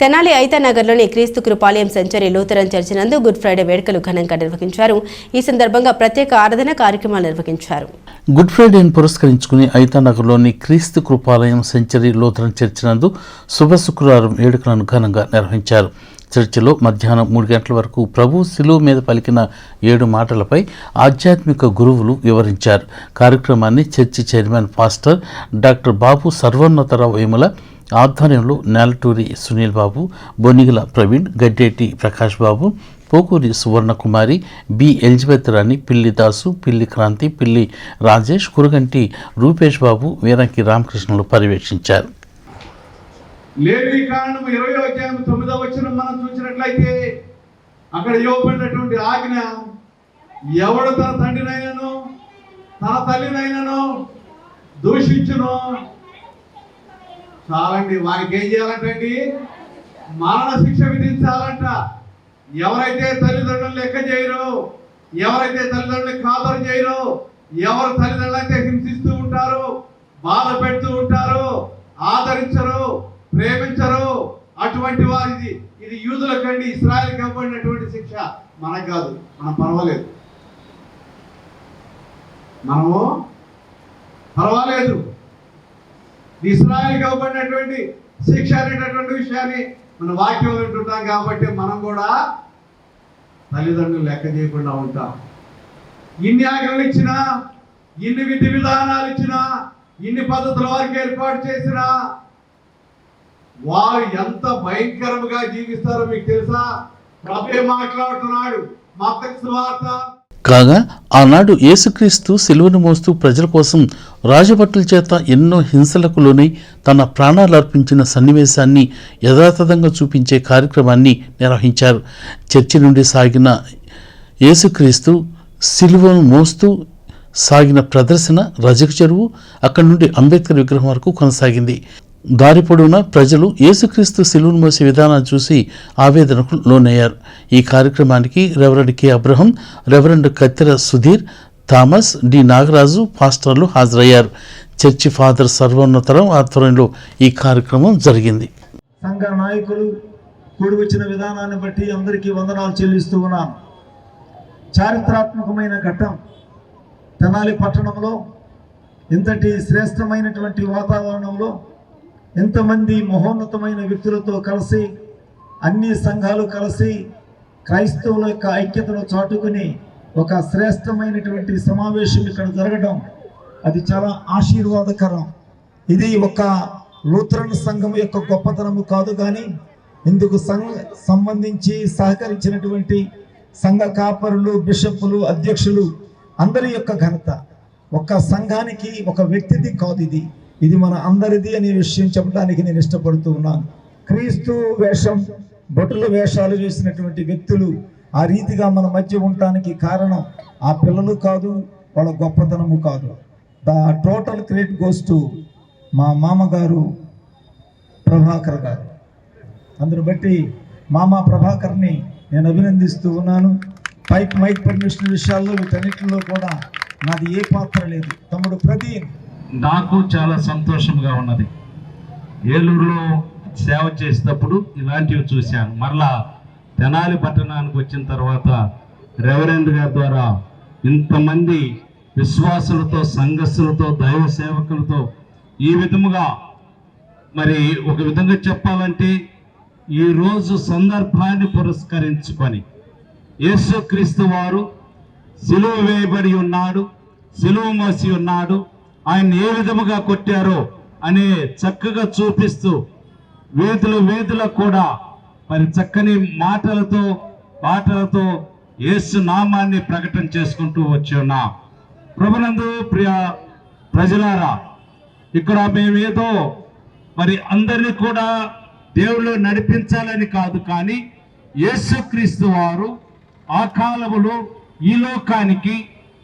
తెనాలి ఐతానగర్లోని క్రీస్తు కృపాలయం century Lutheran church నందు గుడ్ ఫ్రైడే వేడుకలు ఘనంగా నిర్వహించారు. ఈ సందర్భంగా ప్రత్యేక ఆరాధన కార్యక్రమాలు నిర్వహించారు. గుడ్ ఫ్రైడేను పురస్కరించుకుని ఐతానగర్లోని క్రీస్తు కృపాలయం సెంచరీ లూథరన్ చర్చి నందు శుభ శుక్రవారం వేడుకలను ఘనంగా నిర్వహించారు. చర్చిలో మధ్యాహ్నం మూడు గంటల వరకు ప్రభు శిలువ మీద పలికిన ఏడు మాటలపై ఆధ్యాత్మిక గురువులు వివరించారు. కార్యక్రమాన్ని church chairman pastor doctor Babu Sarvonnatharao Vemula ఆధ్వర్యంలో నేలటూరి సునీల్ బాబు బొనిగిల ప్రవీణ్ గడ్డేటి ప్రకాష్ బాబు పోకూరి సువర్ణకుమారి బి. ఎలిజబెత్ రాణి పిల్లి దాసు పిల్లి క్రాంతి పిల్లి రాజేష్ కురగంటి రూపేష్ బాబు వీరంకి రామకృష్ణులు పర్యవేక్షించారు. లేవి కారణం ఇరవై అధ్యాయం తొమ్మిదవ వచ్చిన మనం చూసినట్లయితే అక్కడ ఇవ్వబడినటువంటి ఆజ్ఞ ఎవడు తన తండ్రినైనను తన తల్లినైనను దూషించును చాలండి. వారికి ఏం చేయాలంటండి? మరణ శిక్ష విధించాలంట. ఎవరైతే తల్లిదండ్రులు లెక్క చేయరు ఎవరైతే తల్లిదండ్రులకు ఖాతరు చేయరు ఎవరు తల్లిదండ్రులు అయితే హింసిస్తూ ఉంటారు బాధ పెడుతూ ఉంటారు ఆదరించరు ప్రేమించరు అటువంటి వారిది ఇది యూదులకండి ఇస్రాయల్కి ఇవ్వబడినటువంటి శిక్ష. మనకు కాదు మనం పర్వాలేదు. మనము పర్వాలేదు. ఇస్రాయల్కి ఇవ్వబడినటువంటి శిక్ష అనేటటువంటి విషయాన్ని మన వాక్యం వింటుంటాం కాబట్టి మనం కూడా తల్లిదండ్రులు లెక్క చేయకుండా ఉంటాం. ఇన్ని ఆజ్ఞలు ఇచ్చినా ఇన్ని విధి విధానాలు ఇచ్చినా ఇన్ని పద్ధతుల వారికి ఏర్పాటు చేసినా వారు ఎంత భయంకరంగా జీవిస్తారో మీకు తెలుసా? ప్రభే మాట్లాడుతున్నాడు. మత వార్త కాగా ఆనాడు యేసుక్రీస్తు సిలువను మోస్తూ ప్రజల కోసం రాజభటుల చేత ఎన్నో హింసలకు లోనై తన ప్రాణాలర్పించిన సన్నివేశాన్ని యథాతథంగా చూపించే కార్యక్రమాన్ని నిర్వహించారు. చర్చి నుండి సాగిన యేసుక్రీస్తు సిలువను మోస్తూ సాగిన ప్రదర్శన రజక చెరువు అక్కడి నుండి అంబేద్కర్ విగ్రహం వరకు కొనసాగింది. దారి పొడవున ప్రజలు యేసుక్రీస్తు సిలువను మోసే విధానాన్ని చూసి ఆవేదనకు లోనయ్యారు. ఈ కార్యక్రమానికి reverend K Abraham reverend Kathira Sudheer Thomas D Nagaraju పాస్టర్లు హాజరయ్యారు. చర్చి ఫాదర్ సర్వోన్నతరం ఆధ్వర్యంలో ఈ కార్యక్రమం జరిగింది. సంఘ నాయకులు కూడి వచ్చిన విధానాన్ని బట్టి అందరికీ వందనాలు చెల్లిస్తూ ఉన్నాను. చారిత్రాత్మకమైన ఘట్టం. తెనాలి పట్టణంలో ఇంతటి శ్రేష్టమైనటువంటి వాతావరణంలో ఎంతమంది మహోన్నతమైన వ్యక్తులతో కలిసి అన్ని సంఘాలు కలిసి క్రైస్తవుల యొక్క ఐక్యతను చాటుకుని ఒక శ్రేష్టమైనటువంటి సమావేశం ఇక్కడ జరగడం అది చాలా ఆశీర్వాదకరం. ఇది ఒక లూథరన్ సంఘం యొక్క గొప్పతనము కాదు కానీ ఇందుకు సంఘ సంబంధించి సహకరించినటువంటి సంఘ కాపరులు బిషప్పులు అధ్యక్షులు అందరి యొక్క ఘనత. ఒక సంఘానికి ఒక వ్యక్తిది కాదు ఇది. ఇది మన అందరిది అనే విషయం చెప్పడానికి నేను ఇష్టపడుతూ ఉన్నాను. క్రీస్తు వేషం భటుల వేషాలు చేసినటువంటి వ్యక్తులు ఆ రీతిగా మన మధ్య ఉండటానికి కారణం ఆ పిల్లలు కాదు వాళ్ళ గొప్పతనము కాదు. The total credit goes to మా మామగారు ప్రభాకర్ గారు. అందును బట్టి మామ ప్రభాకర్ని నేను అభినందిస్తూ ఉన్నాను. పైక్ మైక్ పర్మిషన్ విషయాల్లో వీటన్నిటిలో కూడా నాది ఏ పాత్ర లేదు. తమ్ముడు ప్రదీప్ నాకు చాలా సంతోషంగా ఉన్నది. ఏలూరులో సేవ చేసేటప్పుడు ఇలాంటివి చూశాను. మరలా తెనాలి పట్టణానికి వచ్చిన తర్వాత రెవరెండ్ గారి ద్వారా ఇంతమంది విశ్వాసులతో సంఘస్సులతో దైవ సేవకులతో ఈ విధముగా మరి ఒక విధంగా చెప్పాలంటే ఈరోజు సందర్భాన్ని పురస్కరించుకొని యేసుక్రీస్తు వారు సిలువ వేయబడి ఉన్నాడు సిలువ మోసి ఉన్నాడు ఆయన ఏ విధముగా కొట్టారో అనే చక్కగా చూపిస్తూ వేదులు వేదులకు కూడా మరి చక్కని మాటలతో పాటలతో యేసు నామాన్ని ప్రకటన చేసుకుంటూ వచ్చి ఉన్నాం. ప్రభునందు ప్రియ ప్రజలారా ఇక్కడ మేమేదో మరి అందరినీ కూడా దేవుళ్ళు నడిపించాలని కాదు కానీ యేసుక్రీస్తు వారు ఆ కాలములో ఈ లోకానికి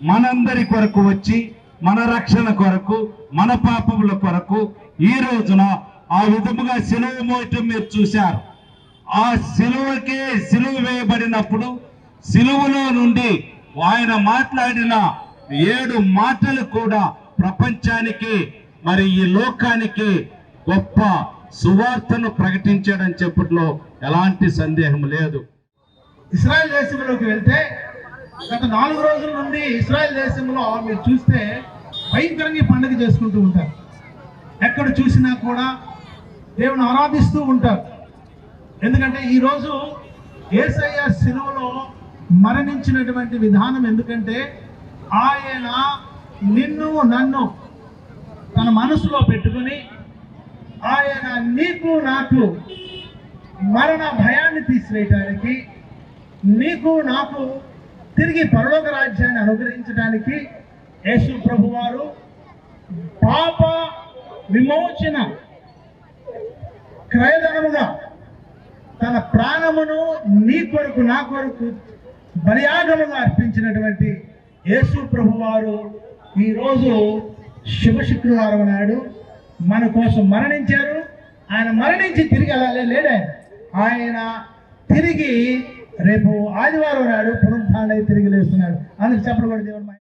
మనందరి కొరకు వచ్చి మన రక్షణ కొరకు మన పాపముల కొరకు ఈ రోజున ఆ విధముగా సిలువ మోయటం మీరు చూశారు. ఆ సిలువకే సిలువ వేయబడినప్పుడు సిలువలో నుండి ఆయన మాట్లాడిన ఏడు మాటలు కూడా ప్రపంచానికి మరి ఈ లోకానికి గొప్ప సువార్తను ప్రకటించాడని చెప్పట్లో ఎలాంటి సందేహం లేదు. ఇస్రాయల్ దేశంలోకి వెళ్తే గత నాలుగు రోజుల నుండి ఇస్రాయల్ దేశంలో మీరు చూస్తే భయంకరంగా పండుగ చేసుకుంటూ ఉంటారు. ఎక్కడ చూసినా కూడా దేవుని ఆరాధిస్తూ ఉంటారు. ఎందుకంటే ఈరోజు ఏసయ్య సిలువలో మరణించినటువంటి విధానం ఎందుకంటే ఆయన నిన్ను నన్ను తన మనసులో పెట్టుకుని ఆయన నీకు నాకు మరణ భయాన్ని తీసివేయటానికి నీకు నాకు తిరిగి పరలోక రాజ్యాన్ని అనుగ్రహించడానికి యేసు ప్రభువారు పాప విమోచన క్రయధనముగా తన ప్రాణమును నీ కొరకు నా కొరకు బలియాగముగా అర్పించినటువంటి యేసు ప్రభువారు ఈరోజు శుభ శుక్రవారం నాడు మన కోసం మరణించారు. ఆయన మరణించి తిరిగి అలా లేడే ఆయన తిరిగి రేపు ఆదివారం నాడు పునరుద్ధారణ తిరిగి లేస్తున్నాడు. అందుకు చెప్పడం కూడా దేవుడు